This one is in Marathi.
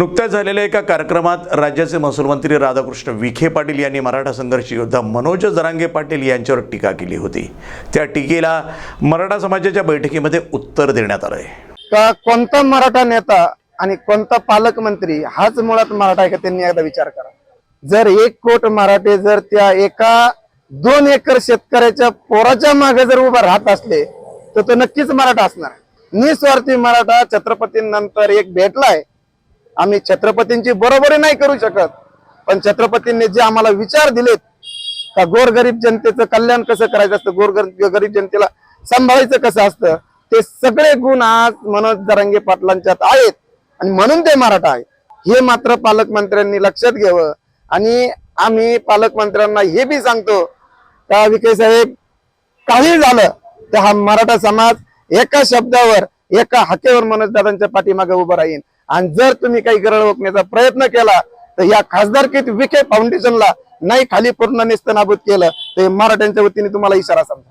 नुकत्याच झालेल्या एका कार्यक्रमात राज्याचे महसूल मंत्री राधाकृष्ण विखे पाटील यांनी मराठा संघर्ष योद्धा मनोज जरांगे पाटील यांच्यावर टीका केली होती. त्या टीकेला मराठा समाजाच्या बैठकीमध्ये उत्तर देण्यात आलंय. का कोणता मराठा नेता आणि कोणता पालकमंत्री हाच मुळात मराठा आहे का त्यांनी एकदा विचार करा. जर एक कोट मराठे जर त्या एका दोन एकर शेतकऱ्याच्या पोराच्या मागे जर उभा राहत असले तर तो नक्कीच मराठा असणार. निस्वार्थी मराठा छत्रपतींनंतर एक भेटलाय. आम्ही छत्रपतींची बरोबरी नाही करू शकत. पण छत्रपतींनी जे आम्हाला विचार दिलेत का गोरगरीब जनतेचं कल्याण कसं करायचं असतं गोरगरीब गरीब जनतेला सांभाळायचं कसं असतं ते सगळे गुण आज मनोज दरंगे पाटलांच्यात आहेत आणि म्हणून ते मराठा आहे हे मात्र पालकमंत्र्यांनी लक्षात घ्यावं. आणि आम्ही पालकमंत्र्यांना हे बी सांगतो का विखे साहेब काही झालं तर हा मराठा समाज एका शब्दावर एका हाकेवर मनोज दादांच्या पाठीमागे उभं राहील आणि जर तुम्ही काही गरळ ओकण्याचा प्रयत्न केला तर या खासदारकीत विखे फाउंडेशनला नाही खाली पूर्ण निस्तनाबूत केलं तर मराठ्यांच्या वतीने तुम्हाला इशारा समजा